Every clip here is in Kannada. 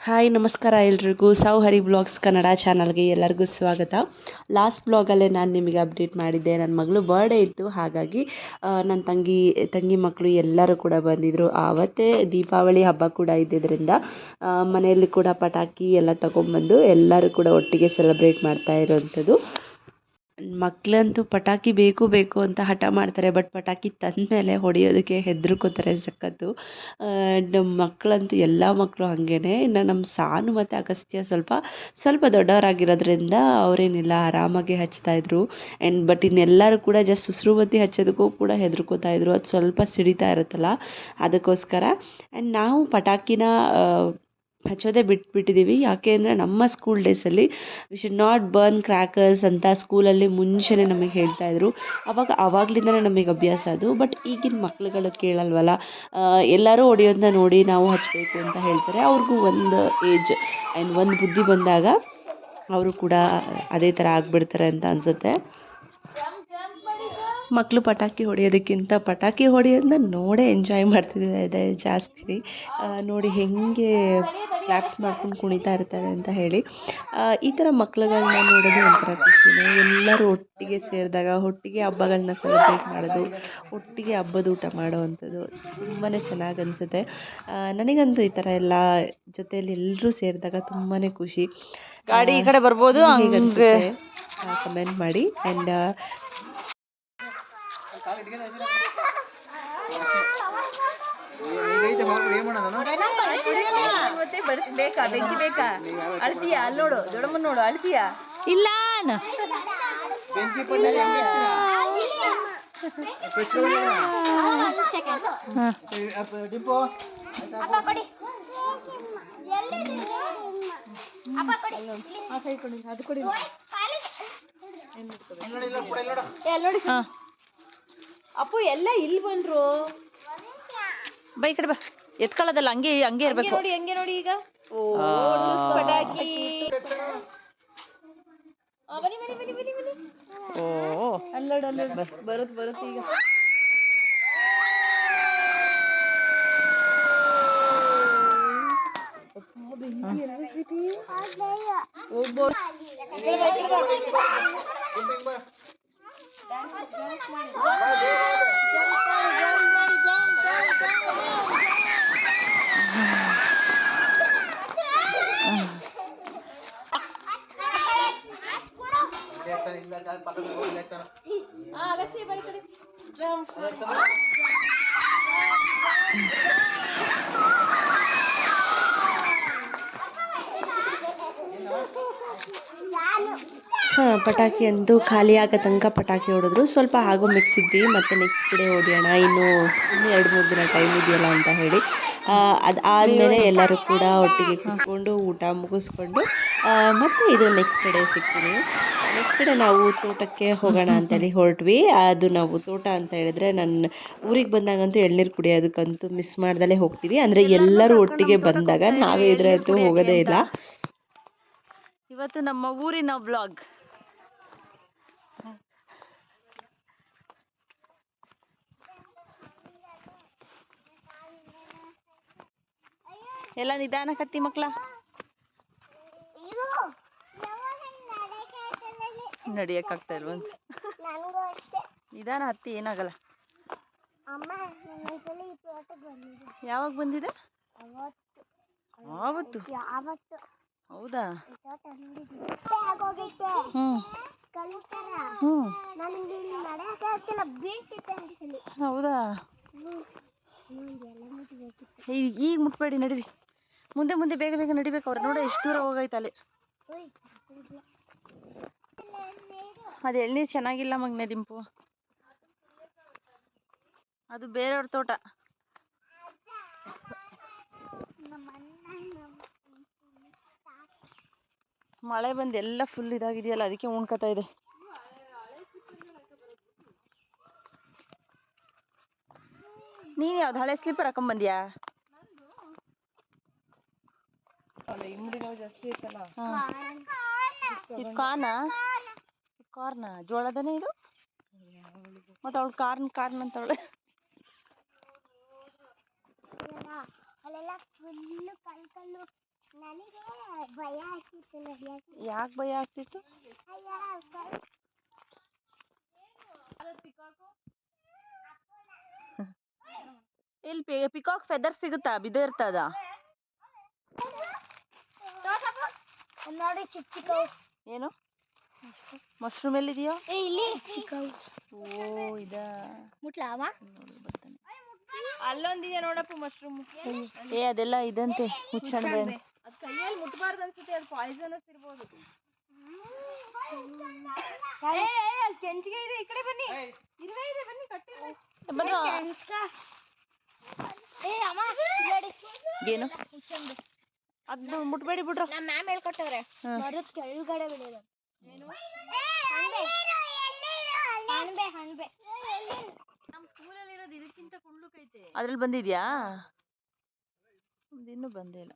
ಹಾಯ್, ನಮಸ್ಕಾರ ಎಲ್ರಿಗೂ. ಸೌಹರಿ ಹರಿ ಬ್ಲಾಗ್ಸ್ ಕನ್ನಡ ಚಾನಲ್ಗೆ ಎಲ್ಲರಿಗೂ ಸ್ವಾಗತ. ಲಾಸ್ಟ್ ಬ್ಲಾಗಲ್ಲೇ ನಾನು ನಿಮಗೆ ಅಪ್ಡೇಟ್ ಮಾಡಿದ್ದೆ. ನನ್ನ ಮಗಳು ಬರ್ಡೇ ಇತ್ತು. ಹಾಗಾಗಿ ನನ್ನ ತಂಗಿ ತಂಗಿ ಮಕ್ಕಳು ಎಲ್ಲರೂ ಕೂಡ ಬಂದಿದ್ದರು ಆವತ್ತೇ ದೀಪಾವಳಿ ಹಬ್ಬ ಕೂಡ ಇದ್ದಿದ್ದರಿಂದ ಮನೆಯಲ್ಲಿ ಕೂಡ ಪಟಾಕಿ ಎಲ್ಲ ತಗೊಂಬಂದು ಎಲ್ಲರೂ ಕೂಡ ಒಟ್ಟಿಗೆ ಸೆಲೆಬ್ರೇಟ್ ಮಾಡ್ತಾ ಇರೋವಂಥದ್ದು ಮಕ್ಕಳಂತೂ ಪಟಾಕಿ ಬೇಕು ಬೇಕು ಅಂತ ಹಠ ಮಾಡ್ತಾರೆ, ಬಟ್ ಪಟಾಕಿ ತಂದ ಮೇಲೆ ಹೊಡೆಯೋದಕ್ಕೆ ಹೆದರ್ಕೋತಾರೆ ಸಖತ್ತು. ನಮ್ಮ ಮಕ್ಕಳಂತೂ ಎಲ್ಲ ಮಕ್ಕಳು ಹಾಗೇನೆ. ಇನ್ನು ನಮ್ಮ ಸಾನು ಮತ್ತು ಅಗಸ್ತ್ಯ ಸ್ವಲ್ಪ ಸ್ವಲ್ಪ ದೊಡ್ಡವರಾಗಿರೋದ್ರಿಂದ ಅವರೇನಿಲ್ಲ, ಆರಾಮಾಗಿ ಹಚ್ತಾಯಿದ್ರು ಆ್ಯಂಡ್ ಬಟ್ ಇನ್ನೆಲ್ಲರೂ ಕೂಡ ಜಸ್ಟ್ ಉಸಿರು ಬತ್ತಿ ಹಚ್ಚೋದಕ್ಕೂ ಕೂಡ ಹೆದರ್ಕೋತಾ ಇದ್ರು. ಅದು ಸ್ವಲ್ಪ ಸಿಡಿತಾ ಇರುತ್ತಲ್ಲ, ಅದಕ್ಕೋಸ್ಕರ. ಆ್ಯಂಡ್ ನಾವು ಪಟಾಕಿನ ಹಚ್ಚೋದೇ ಬಿಟ್ಬಿಟ್ಟಿದ್ದೀವಿ ಯಾಕೆ ಅಂದರೆ ನಮ್ಮ ಸ್ಕೂಲ್ ಡೇಸಲ್ಲಿ we should not burn crackers ಅಂತ ಸ್ಕೂಲಲ್ಲಿ ಮುಂಚೆನೇ ನಮಗೆ ಹೇಳ್ತಾಯಿದ್ರು ಅವಾಗ ಆವಾಗ್ಲಿಂದಲೇ ನಮಗೆ ಅಭ್ಯಾಸ ಅದು. ಬಟ್ ಈಗಿನ ಮಕ್ಳುಗಳು ಕೇಳಲ್ವಲ್ಲ ಎಲ್ಲರೂ ಹೊಡೆಯೋದನ್ನ ನೋಡಿ ನಾವು ಹಚ್ಚಬೇಕು ಅಂತ ಹೇಳ್ತಾರೆ. ಅವ್ರಿಗೂ ಒಂದು ಏಜ್ ಆ್ಯಂಡ್ ಒಂದು ಬುದ್ಧಿ ಬಂದಾಗ ಅವರು ಕೂಡ ಅದೇ ಥರ ಆಗಿಬಿಡ್ತಾರೆ ಅಂತ ಅನಿಸುತ್ತೆ. ಮಕ್ಕಳು ಪಟಾಕಿ ಹೊಡೆಯೋದಕ್ಕಿಂತ ಪಟಾಕಿ ಹೊಡೆಯೋದನ್ನ ನೋಡೇ ಎಂಜಾಯ್ ಮಾಡ್ತಿದ್ದಾರೆ ಜಾಸ್ತಿ. ನೋಡಿ ಹೇಗೆ ಕ್ಲಾಪ್ಸ್ ಮಾಡ್ಕೊಂಡು ಕುಣಿತಾ ಇರ್ತಾರೆ ಅಂತ ಹೇಳಿ. ಈ ಥರ ಮಕ್ಳುಗಳನ್ನ ನೋಡೋದು ಒಂಥರ ಖುಷಿನೇ ಎಲ್ಲರೂ ಒಟ್ಟಿಗೆ ಸೇರಿದಾಗ ಒಟ್ಟಿಗೆ ಹಬ್ಬಗಳನ್ನ ಸೆಲೆಬ್ರೇಟ್ ಮಾಡೋದು ಒಟ್ಟಿಗೆ ಹಬ್ಬದ ಊಟ ಮಾಡೋವಂಥದ್ದು ತುಂಬಾ ಚೆನ್ನಾಗಿ ಅನಿಸುತ್ತೆ. ನನಗಂತೂ ಈ ಥರ ಎಲ್ಲ ಜೊತೆಯಲ್ಲಿ ಎಲ್ಲರೂ ಸೇರಿದಾಗ ತುಂಬಾ ಖುಷಿ. ಗಾಡಿ ಈ ಕಡೆ ಬರ್ಬೋದು ಕಮೆಂಟ್ ಮಾಡಿ. ಆ್ಯಂಡ್ ಮತ್ತೆ ಬೇಕಾ? ಬೆಂಕಿ ಬೇಕಾ? ಅಳ್ತೀಯಾ? ಅಲ್ಲಿ ನೋಡು ದೊಡ್ಡಮ್ಮನ ನೋಡು ಅಳ್ತೀಯಾ? ಇಲ್ಲ ನೋಡಿ ಅಪ್ಪು ಎಲ್ಲ ಇಲ್ಲಿ ಬಂದ್ರು ಬೈ ಕಡೆ ಬಾ. ಎತ್ಕೊಳ್ಳೋದಲ್ಲ ಹಂಗೆ ಹಂಗೆ ಇರ್ಬೇಕು. ನೋಡಿ ಹಂಗೆ ನೋಡಿ ಈಗ. ಓ ಪಟಾಕಿ. ಬನ್ನಿ ಬನ್ನಿ ಬನ್ನಿ ಬನ್ನಿ ಬನ್ನಿ. ಓ. ಅಲ್ಲೋಡು ಅಲ್ಲೋಡು. ಬರುತ್ತೆ ಬರುತ್ತೆ ಈಗ. ಹೋಗ್ಬೋದು ಅಗತ್ಯ ಬೈ ಕಡೆ ಹಾಂ ಪಟಾಕಿ ಅಂತೂ ಖಾಲಿ ಆಗೋ ತನಕ ಪಟಾಕಿ ಹೊಡೆದ್ರು. ಸ್ವಲ್ಪ ಆಗೋ ಮಿಕ್ಸಿದ್ವಿ ಮತ್ತು ನೆಕ್ಸ್ಟ್ ಡೇ ಹೊಡೆಯೋಣ. ಇನ್ನು ಇನ್ನೂ ಎರಡು ಮೂರು ದಿನ ಟೈಮ್ ಇದೆಯಲ್ಲ ಅಂತ ಹೇಳಿ. ಅದು ಆದಮೇಲೆ ಎಲ್ಲರೂ ಕೂಡ ಒಟ್ಟಿಗೆ ಕುತ್ಕೊಂಡು ಊಟ ಮುಗಿಸ್ಕೊಂಡು ಮತ್ತೆ ಇದು ನೆಕ್ಸ್ಟ್ ಡೇ ಸಿಗ್ತೀನಿ. ನೆಕ್ಸ್ಟ್ ಡೇ ನಾವು ತೋಟಕ್ಕೆ ಹೋಗೋಣ ಅಂತೇಳಿ ಹೊರಟ್ವಿ. ಅದು ನಾವು ತೋಟ ಅಂತ ಹೇಳಿದ್ರೆ ನನ್ನ ಊರಿಗೆ ಬಂದಾಗಂತೂ ಎಳ್ನೀರು ಕುಡಿಯೋದಕ್ಕಂತೂ ಮಿಸ್ ಮಾಡ್ದಲೇ ಹೋಗ್ತೀವಿ. ಅಂದರೆ ಎಲ್ಲರೂ ಒಟ್ಟಿಗೆ ಬಂದಾಗ ನಾವೇ ಇದ್ರೆ ಅಂತೂ ಹೋಗೋದೇ ಇಲ್ಲ. ಇವತ್ತು ನಮ್ಮ ಊರಿನ ಬ್ಲಾಗ್ ಎಲ್ಲ ನಿಧಾನ ಕತ್ತಿ ಮಕ್ಳ. ನಡಿಯಕ್ಕಾಗ್ತಾ ಇಲ್ವಂತ ನಿಧಾನ ಹತ್ತಿ ಏನಾಗಲ್ಲ. ಯಾವಾಗ ಬಂದಿದೆ? ಆವತ್ತು ಹೌದಾ? ಹೌದಾ? ಈಗ ಮುಟ್ಬೇಡಿ ನಡೀರಿ. ಮುಂದೆ ಮುಂದೆ ಬೇಗ ಬೇಗ ನಡಿಬೇಕು ಅವ್ರು. ನೋಡ ಎಷ್ಟು ದೂರ ಹೋಗೈತೆ ಅಲ್ಲಿ. ಅದು ಎಳ್ನೀರು ಚೆನ್ನಾಗಿಲ್ಲ ಮಗ್ನೆ ದಿಂಪು. ಅದು ಬೇರೆಯವ್ರ ತೋಟ. ಮಳೆ ಬಂದು ಎಲ್ಲ ಫುಲ್ ಇದಾಗಿದೆಯಲ್ಲ ಅದಕ್ಕೆ ಉಣ್ಕೋತಾ ಇದೆ. ನೀನು ಯಾವ್ದು ಹಳೆ ಸ್ಲೀಪರ್ ಹಾಕೊಂಬಂದ್ಯಾ ಇದು ಕಾರ್ನಾ ಕಾರ್ನ? ಜೋಳದನೇ ಇದು? ಮತ್ತೆ ಅವಳು ಕಾರ್ನ್ ಕಾರ್ನ್ ಅವಳು. ಅಲ್ಲೆಲ್ಲ ಫುಲ್ಲು ಕಲ್ಲು ಕಲ್ಲು. ಯಾಕೆ ಭಯ ಆಗ್ತಿತ್ತು? ಇಲ್ಲಿ ಪಿಕಾಕ್? ಫೆದರ್ ಸಿಗುತ್ತಾ? ಬಿದ್ದು ಇರ್ತದ? ನೋಡಿ ಚಿಕ್ಕ ಚಿಕ್ಕ ಏನು? ಮಶ್ರೂಮ್ ಎಲ್ಲಿದೆಯೋ? ಏ ಇಲ್ಲಿ. ಚಿಕ್ಕವು ಓ ಇದಾ. ಮುಟ್ಲಾವ ಅಲ್ಲೊಂದಿದೆ ನೋಡಪ್ಪ ಮಶ್ರೂಮ್ ಏ ಅದೆಲ್ಲ ಇದಂತೆ. ಹುಚ್ಚಣಬೆ ಅಂತ. ಕೈಯಲ್ಲಿ ಮುಟ್ಬಾರ್ದು ಅನ್ಸುತ್ತೆ ಅದು ಪಾಯ್ಸನಸ್ ಇರ್ಬೋದು. ಏ ಏ, ಅಲ್ಲಿ ಕೆಂಚಿಗೆ ಇದೆ ಈ ಕಡೆ ಬನ್ನಿ. ಇರುವೆ ಇದೆ ಬನ್ನಿ ಕಟ್ಟಿಲ್ಲ. ಏ ಅಮ್ಮ ನೋಡಿ ಏನು? ಅದು ಮುಟ್ಬೇಡಿ ಬಿಡ್ರು. ನಮ್ಮ ಮ್ಯಾಮ್ ಹೇಳ್ಕೊಟ್ಟವ್ರೆ. ಹಾ. ಮರದ ಕೆಳಗಡೆ ಬೆಳೆಯೋದು ಹಣ್ಬೆ ಹಣ್ಬೆ ಹಣ್ಬೆ ನಮ್ಮ ಸ್ಕೂಲಲ್ಲಿ ಇರೋದು ಇದಕ್ಕಿಂತ ಕುಳ್ಳುಕೈತೆ ಅದ್ರಲ್ಲಿ ಬಂದಿದ್ಯಾ? ಇನ್ನೂ ಬಂದೇ ಇಲ್ಲ.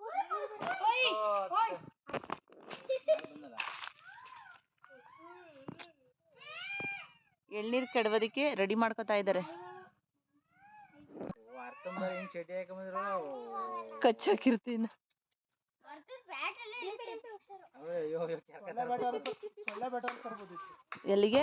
ಎಳ್ನೀರು ಕೆಡವೋದಕ್ಕೆ ರೆಡಿ ಮಾಡ್ಕೊತಾ ಇದ್ದಾರೆ. ಕಚ್ಚಾಕಿರ್ತೀನಿ. ಎಲ್ಲಿಗೆ?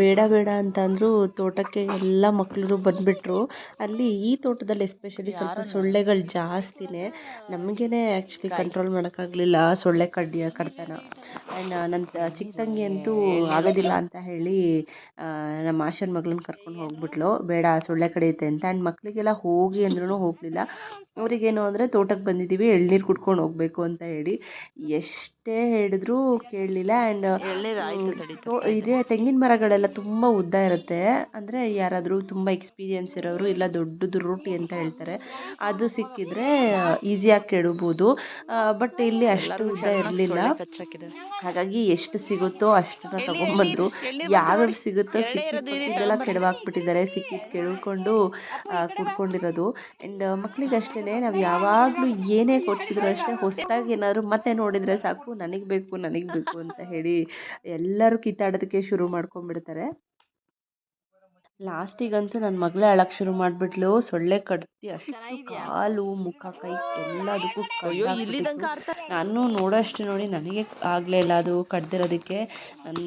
ಬೇಡ ಬೇಡ ಅಂತ ಅಂದ್ರು ತೋಟಕ್ಕೆ ಎಲ್ಲ ಮಕ್ಕಳು ಬಂದುಬಿಟ್ರು. ಅಲ್ಲಿ ಈ ತೋಟದಲ್ಲಿ ಎಸ್ಪೆಷಲಿ ಸ್ವಲ್ಪ ಸೊಳ್ಳೆಗಳು ಜಾಸ್ತಿನೇ. ನಮಗೇನೆ ಆ್ಯಕ್ಚುಲಿ ಕಂಟ್ರೋಲ್ ಮಾಡೋಕ್ಕಾಗಲಿಲ್ಲ ಸೊಳ್ಳೆ ಕಡ್ಡಿ ಕಡ್ತನ. ಆ್ಯಂಡ್ ನನ್ನ ಚಿಕ್ಕ ತಂಗಿ ಅಂತೂ ಆಗೋದಿಲ್ಲ ಅಂತ ಹೇಳಿ ನಮ್ಮ ಆಶನ ಮಗಳನ್ನ ಕರ್ಕೊಂಡು ಹೋಗ್ಬಿಟ್ಲು. ಬೇಡ ಸೊಳ್ಳೆ ಕಡಿಯುತ್ತೆ ಅಂತ. ಆ್ಯಂಡ್ ಮಕ್ಕಳಿಗೆಲ್ಲ ಹೋಗಿ ಅಂದ್ರೂ ಹೋಗಲಿಲ್ಲ. ಅವರಿಗೇನು ಅಂದರೆ ತೋಟಕ್ಕೆ ಬಂದಿದ್ದೀವಿ ಎಳ್ನೀರು ಕುಡ್ಕೊಂಡು ಹೋಗಬೇಕು ಅಂತ ಹೇಳಿ. ಎಷ್ಟೇ ಹೇಳಿದ್ರು ಕೇಳಲಿಲ್ಲ ಆ್ಯಂಡ್ ಇದೇ ತೆಂಗಿನ ಮರಗಳೆಲ್ಲ ತುಂಬ ಉದ್ದ ಇರುತ್ತೆ. ಅಂದರೆ ಯಾರಾದರೂ ತುಂಬ ಎಕ್ಸ್ಪೀರಿಯನ್ಸ್ ಇರೋರು ಇಲ್ಲ ದೊಡ್ಡದು ರೂಟಿ ಅಂತ ಹೇಳ್ತಾರೆ ಅದು ಸಿಕ್ಕಿದ್ರೆ ಈಸಿಯಾಗಿ ಕೆಡಬೋದು ಬಟ್ ಇಲ್ಲಿ ಅಷ್ಟು ಉದ್ದ ಇರಲಿಲ್ಲ. ಹಾಗಾಗಿ ಎಷ್ಟು ಸಿಗುತ್ತೋ ಅಷ್ಟನ್ನ ತಗೊಂಡ್ಬಂದ್ರು ಯಾವ್ಯಾವ ಸಿಗುತ್ತೋ ಸಿಕ್ಕಿದ್ದೆಲ್ಲ ಕೆಡವಾಕ್ಬಿಟ್ಟಿದ್ದಾರೆ ಸಿಕ್ಕಿದ್ದು ಕೆಡ್ಕೊಂಡು ಕುಡ್ಕೊಂಡಿರೋದು. ಆ್ಯಂಡ್ ಮಕ್ಕಳಿಗೆ ಅಷ್ಟೇ ನಾವು ಯಾವಾಗಲೂ ಏನೇ ಕೊಡ್ಸಿದ್ರು ಅಷ್ಟೇ ಹೊಸದಾಗಿ ಏನಾದ್ರು ಮತ್ತೆ ನೋಡಿದರೆ ಸಾಕು. ನನಗೆ ಬೇಕು ನನಗೆ ಬೇಕು ಅಂತ ಹೇಳಿ ಎಲ್ಲರೂ ಕಿತ್ತಾಡೋದಕ್ಕೆ ಶುರು ಮಾಡ್ಕೊಂಡ್ಬಿಡ್ತಾರೆ. ಲಾಸ್ಟಿಗಂತೂ ನನ್ನ ಮಗಳೇ ಅಳಕ್ಕೆ ಶುರು ಮಾಡಿಬಿಟ್ಲು. ಸೊಳ್ಳೆ ಕಡ್ತಿ ಅಷ್ಟು ಕಾಲು ಮುಖ ಕೈ ಎಲ್ಲದಕ್ಕೂ. ನಾನು ನೋಡೋಷ್ಟು ನೋಡಿ ನನಗೆ ಆಗಲೇ ಇಲ್ಲ ಅದು ಕಡ್ದಿರೋದಕ್ಕೆ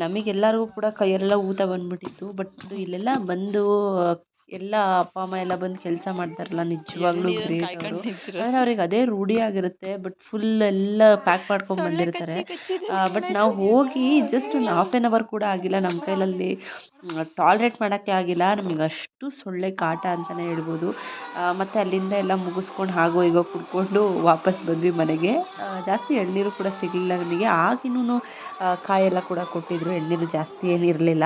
ನಮಗೆಲ್ಲರಿಗೂ ಕೂಡ ಕೈಯೆಲ್ಲ ಊತ ಬಂದ್ಬಿಟ್ಟಿತ್ತು. ಬಟ್ ಇಲ್ಲೆಲ್ಲ ಬಂದು ಎಲ್ಲ ಅಪ್ಪ ಅಮ್ಮ ಎಲ್ಲ ಬಂದು ಕೆಲಸ ಮಾಡ್ತಾರಲ್ಲ ನಿಜವಾಗ್ಲೂ ಗ್ರೇಟ್ ಅವರು. ಅಂದರೆ ಅವ್ರಿಗೆ ಅದೇ ರೂಢಿ ಆಗಿರುತ್ತೆ ಬಟ್ ಫುಲ್ ಎಲ್ಲ ಪ್ಯಾಕ್ ಮಾಡ್ಕೊಂಡು ಬಂದಿರ್ತಾರೆ. ಬಟ್ ನಾವು ಹೋಗಿ ಜಸ್ಟ್ ಒಂದು ಹಾಫ್ ಆನ್ ಅವರ್ ಕೂಡ ಆಗಿಲ್ಲ ನಮ್ಮ ಕೈಲಲ್ಲಿ ಟಾಲ್ರೇಟ್ ಮಾಡೋಕ್ಕೆ ಆಗಿಲ್ಲ. ನಮಗೆ ಅಷ್ಟು ಸೊಳ್ಳೆ ಕಾಟ ಅಂತಲೇ ಹೇಳ್ಬೋದು. ಮತ್ತು ಅಲ್ಲಿಂದ ಎಲ್ಲ ಮುಗಿಸ್ಕೊಂಡು ಹಾಗೋ ಹೀಗೋ ಕುಡ್ಕೊಂಡು ವಾಪಸ್ ಬಂದ್ವಿ ಮನೆಗೆ. ಜಾಸ್ತಿ ಎಳ್ನೀರು ಕೂಡ ಸಿಗಲಿಲ್ಲ ನಮಗೆ. ಆಗಿನೂ ಕಾಯೆಲ್ಲ ಕೂಡ ಕೊಟ್ಟಿದ್ರು. ಎಳ್ನೀರು ಜಾಸ್ತಿ ಏನಿರಲಿಲ್ಲ.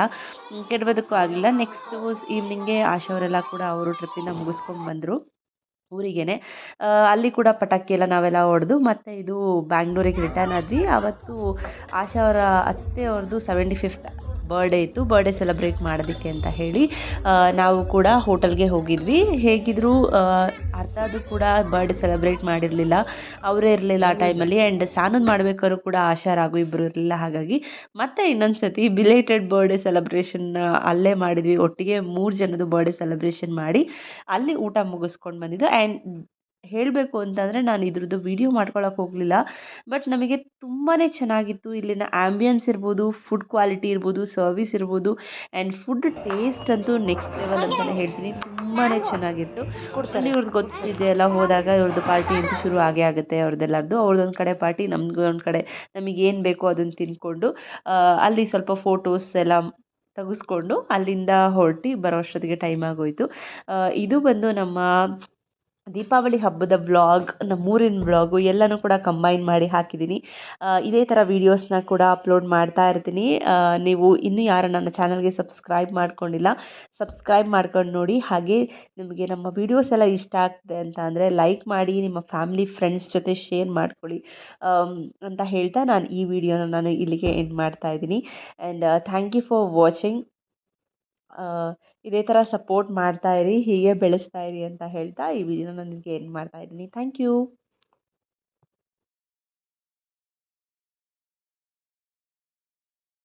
ಕೆಡೋದಕ್ಕೂ ಆಗಲಿಲ್ಲ ನೆಕ್ಸ್ಟು ಈವ್ನಿಂಗೆ ಆಶಾವರೆಲ್ಲ ಕೂಡ ಅವರು ಟ್ರಿಪ್ಪಿಂದ ಮುಗಿಸ್ಕೊಂಡು ಬಂದರು ಊರಿಗೆನೆ. ಆ, ಅಲ್ಲಿ ಕೂಡ ಪಟಾಕಿ ಎಲ್ಲ ನಾವೆಲ್ಲ ಹೊಡೆದು ಮತ್ತು ಇದು ಬ್ಯಾಂಗ್ಳೂರಿಗೆ ರಿಟರ್ನ್ ಆದ್ವಿ. ಆವತ್ತು ಆಶಾ ಅವರ ಅತ್ತೆ ಅವ್ರದ್ದು ಸೆವೆಂಟಿ ಫಿಫ್ತ್ ಬರ್ಡೇ ಇತ್ತು ಬರ್ಡೇ ಸೆಲೆಬ್ರೇಟ್ ಮಾಡೋದಕ್ಕೆ ಅಂತ ಹೇಳಿ ನಾವು ಕೂಡ ಹೋಟೆಲ್ಗೆ ಹೋಗಿದ್ವಿ. ಹೇಗಿದ್ರು ಅರ್ಥದು ಕೂಡ ಬರ್ಡೇ ಸೆಲೆಬ್ರೇಟ್ ಮಾಡಿರಲಿಲ್ಲ. ಅವರೇ ಇರಲಿಲ್ಲ ಆ ಟೈಮಲ್ಲಿ ಆ್ಯಂಡ್ ಸಾನದ್ ಮಾಡಬೇಕಾದ್ರು ಕೂಡ ಆಶಾ, ರಾಘು ಇಬ್ಬರು ಇರಲಿಲ್ಲ, ಹಾಗಾಗಿ ಮತ್ತೆ ಇನ್ನೊಂದು ಸತಿ ಬಿಲೇಟೆಡ್ ಬರ್ಡೇ ಸೆಲೆಬ್ರೇಷನ್ ಅಲ್ಲೇ ಮಾಡಿದ್ವಿ. ಒಟ್ಟಿಗೆ ಮೂರು ಜನದ ಬರ್ಡೇ ಸೆಲೆಬ್ರೇಷನ್ ಮಾಡಿ, ಅಲ್ಲಿ ಊಟ ಮುಗಿಸ್ಕೊಂಡು ಬಂದಿದ್ದು. ಆ್ಯಂಡ್ ಹೇಳಬೇಕು ಅಂತಂದರೆ ನಾನು ಇದ್ರದ್ದು ವೀಡಿಯೋ ಮಾಡ್ಕೊಳಕ್ಕೆ ಹೋಗಲಿಲ್ಲ. ಬಟ್ ನಮಗೆ ತುಂಬಾ ಚೆನ್ನಾಗಿತ್ತು. ಇಲ್ಲಿನ ಆ್ಯಂಬಿಯನ್ಸ್ ಇರ್ಬೋದು ಫುಡ್ ಕ್ವಾಲಿಟಿ ಇರ್ಬೋದು ಸರ್ವಿಸ್ ಇರ್ಬೋದು ಆ್ಯಂಡ್ ಫುಡ್ ಟೇಸ್ಟ್ ಅಂತೂ ನೆಕ್ಸ್ಟ್ ಲೆವೆಲ್ ಅಂತಲೇ ಹೇಳ್ತೀನಿ. ತುಂಬಾ ಚೆನ್ನಾಗಿತ್ತು. ಕೊಡ್ತಾರೆ. ಇವ್ರದ್ದು ಗೊತ್ತಿದೆ ಎಲ್ಲ ಹೋದಾಗ ಇವ್ರದ್ದು ಪಾರ್ಟಿ ಅಂತೂ ಶುರು ಆಗೇ ಆಗುತ್ತೆ ಅವ್ರದ್ದೆಲ್ಲರದ್ದು ಅವ್ರದ್ದೊಂದು ಕಡೆ ಪಾರ್ಟಿ ನಮ್ದು ಒಂದು ಕಡೆ ನಮಗೇನು ಬೇಕೋ ಅದನ್ನು ತಿಂದ್ಕೊಂಡು ಅಲ್ಲಿ ಸ್ವಲ್ಪ ಫೋಟೋಸ್ ಎಲ್ಲ ತೆಗೆಸ್ಕೊಂಡು ಅಲ್ಲಿಂದ ಹೊರಟಿ ಬರೋ ಅಷ್ಟೊತ್ತಿಗೆ ಟೈಮ್ ಆಗೋಯಿತು. ಇದು ಬಂದು ನಮ್ಮ ದೀಪಾವಳಿ ಹಬ್ಬದ ವ್ಲಾಗ್ ನಮ್ಮೂರಿನ ವ್ಲಾಗು ಎಲ್ಲನೂ ಕೂಡ ಕಂಬೈನ್ ಮಾಡಿ ಹಾಕಿದ್ದೀನಿ. ಇದೇ ಥರ ವೀಡಿಯೋಸ್ನ ಕೂಡ ಅಪ್ಲೋಡ್ ಮಾಡ್ತಾ ಇರ್ತೀನಿ. ನೀವು ಇನ್ನೂ ಯಾರು ನನ್ನ ಚಾನಲ್ಗೆ ಸಬ್ಸ್ಕ್ರೈಬ್ ಮಾಡ್ಕೊಂಡಿಲ್ಲ ಸಬ್ಸ್ಕ್ರೈಬ್ ಮಾಡ್ಕೊಂಡು ನೋಡಿ. ಹಾಗೆ ನಿಮಗೆ ನಮ್ಮ ವೀಡಿಯೋಸ್ ಎಲ್ಲ ಇಷ್ಟ ಆಗ್ತದೆ ಅಂತ ಅಂದರೆ ಲೈಕ್ ಮಾಡಿ, ನಿಮ್ಮ ಫ್ಯಾಮಿಲಿ ಫ್ರೆಂಡ್ಸ್ ಜೊತೆ ಶೇರ್ ಮಾಡ್ಕೊಳ್ಳಿ ಅಂತ ಹೇಳ್ತಾ ನಾನು ಈ ವಿಡಿಯೋನ ನಾನು ಇಲ್ಲಿಗೆ ಎಂಡ್ ಮಾಡ್ತಾ ಇದ್ದೀನಿ. And thank you for watching ಇದೇ ಥರ ಸಪೋರ್ಟ್ ಮಾಡ್ತಾ ಇರಿ, ಹೀಗೆ ಬೆಳೆಸ್ತಾ ಇರಿ ಅಂತ ಹೇಳ್ತಾ ಈ ವಿಡಿಯೋನ ನಿಮಗೆ ಎಂಡ್ ಮಾಡ್ತಾ ಇದ್ದೀನಿ. Thank you